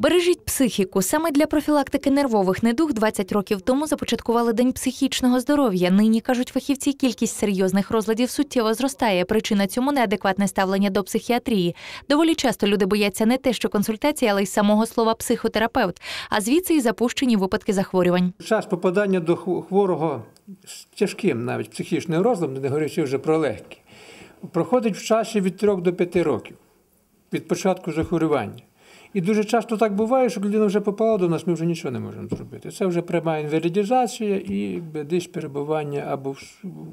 Бережіть психіку. Саме для профілактики нервових недуг 20 років тому започаткували День психічного здоров'я. Нині кажуть фахівці, кількість серйозних розладів суттєво зростає. Причина цьому неадекватне ставлення до психіатрії. Доволі часто люди бояться не те, що консультації, але й самого слова психотерапевт, а звідси і запущені випадки захворювань. Час попадання до хворого з тяжким навіть психічним розладом, не говорячи вже про легкі, проходить в часі від 3 до 5 років від початку захворювання. І дуже часто так буває, що людина вже попала до нас, ми вже нічого не можемо зробити. Це вже пряма інвалідізація і десь перебування або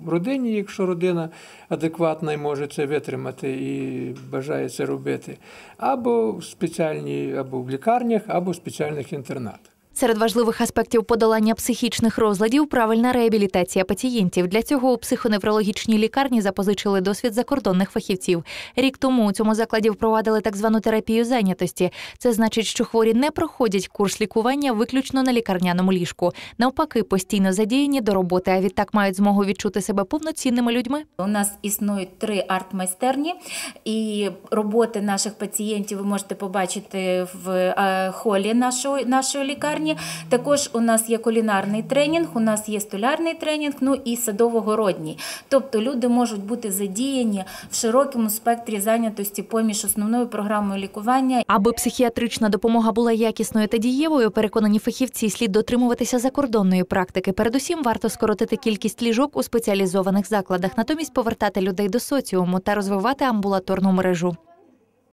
в родині, якщо родина адекватна і може це витримати і бажає це робити, або в спеціальній, або в лікарнях, або в спеціальних інтернатах. Серед важливих аспектів подолання психічних розладів правильна реабілітація пацієнтів. Для цього у психоневрологічній лікарні запозичили досвід закордонних фахівців. Рік тому у цьому закладі впровадили так звану терапію зайнятості. Це значить, що хворі не проходять курс лікування виключно на лікарняному ліжку. Навпаки, постійно задіяні до роботи, а відтак мають змогу відчути себе повноцінними людьми. У нас існують три арт-майстерні, і роботи наших пацієнтів ви можете побачити в е, холі нашої, нашої лікарні. Також у нас є кулінарний тренінг, у нас є столярний тренінг, ну і садово-городній. Тобто люди можуть бути задіяні в широкому спектрі зайнятості поміж основною програмою лікування Аби психіатрична допомога була якісною та дієвою, переконані фахівці, слід дотримуватися закордонної практики. Передусім, варто скоротити кількість ліжок у спеціалізованих закладах, натомість повертати людей до соціуму та розвивати амбулаторну мережу.